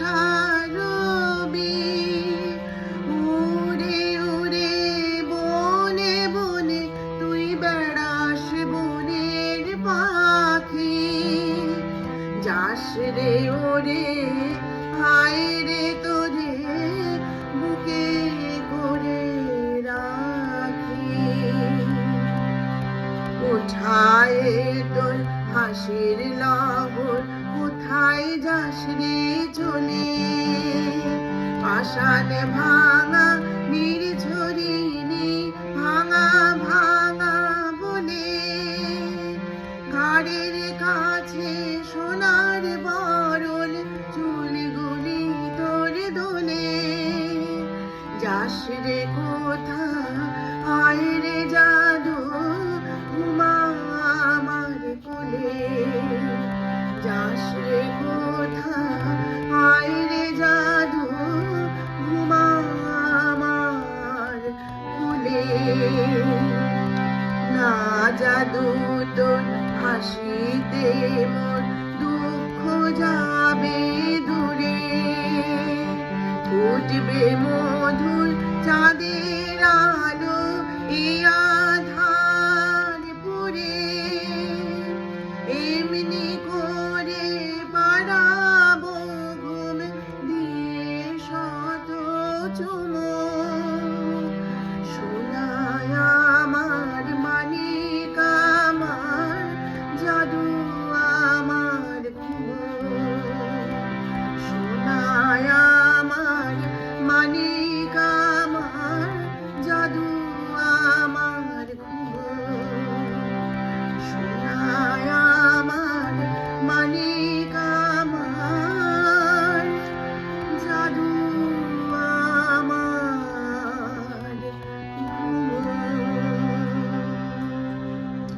সারবে উড়ে উড়ে, বনে বনে তুই বেড়াস বনের পাখি। যাস রে, ওরে রে রাখি। কোথায় হাসির কোথায় যাস রে? চলে পাষাণ ভাঙা, নির্ঝরিণী ভাঙা ভাঙা বলে ঘাড়ের কাছে সোনার বরল চুলগুলি তোর দোলে যাস রে কোথা, আয় রে জাদু যাস জাদু ঘুমা না হাসিতে মোর দুঃখ যাবে দূরে। ফুটবে মধুর চাঁদের